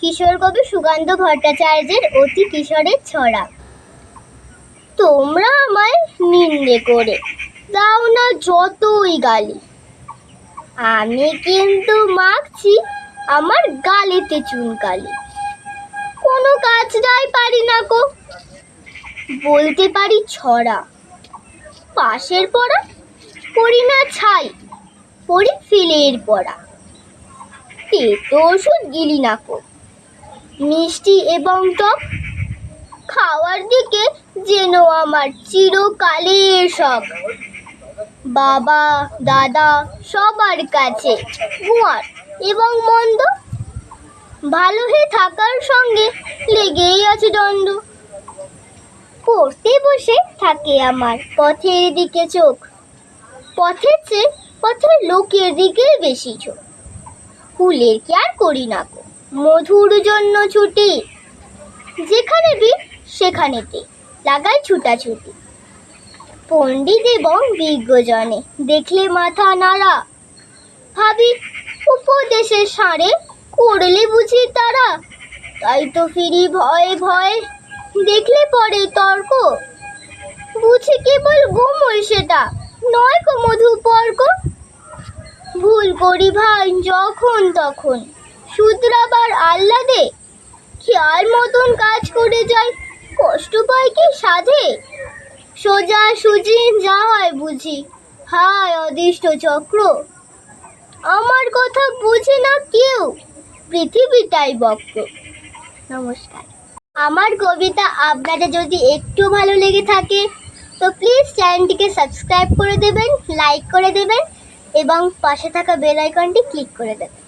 কিশোর কবি সুকান্ত ভট্টাচার্যের অতি কিশোরের ছড়া। তোমরা আমায় নিন্দে করে দাও না যতই গালি। আমি কিন্তু মাখছি আমার গালিতে চুনকালি। কোনো কাজটাই পারি না কো। বলতে পারি ছড়া। পাশের পড়া পড়ি না ছাই, পড়ি ফিলের পড়া। তেতো ওষুধ গিলি না কো। মিষ্টি এবং টক খাওয়ার দিকে যেন আমার চিরকালের শখ বাবা, দাদা সবার কাছে গুয়ার এবং মন্দ। ভালো হয়ে থাকার সঙ্গে লেগেই আছে দ্বন্দ্ব। পড়তে বসে থাকে আমার পথের দিকে চোখ। পথের চেয়ে পথের লোকের দিকে বেশি চোখ। ফুলের কি আর করি না গো? মধুর জন্য ছুটি। যেখানে বি, সেখানেতে। লাগাই ছুটাছুটি। পণ্ডিত এবং বিজ্ঞজনে দেখলে মাথা নাড়া। ভাবি, উপদেশের সারে করলে বুঝি তারা। তাই তো ফিরি ভয়ে ভয়ে দেখলে পরে তর্ক। বুঝি কেবল গোমল সেটা, নয় কো মধুপর্ক। ভুল করি ভাই যখন তখন। শুধরাবার আহ্লাদে। খেয়াল মতন কাজ করে যায় কষ্ট পায় কি সাধে? সোজা সুজি যা হয় বুঝি। হায় অদিষ্ট চক্র। আমার কথা বুঝে না কেউ। পৃথিবীটাই বক্র। নমস্কার। আমার কবিতা আপনাদের যদি একটু ভালো লেগে থাকে, তো প্লিজ চ্যানেলটিকে সাবস্ক্রাইব করে দেবেন লাইক করে দেবেন, এবং পাশে থাকা বেল আইকনটি ক্লিক করে দেবেন।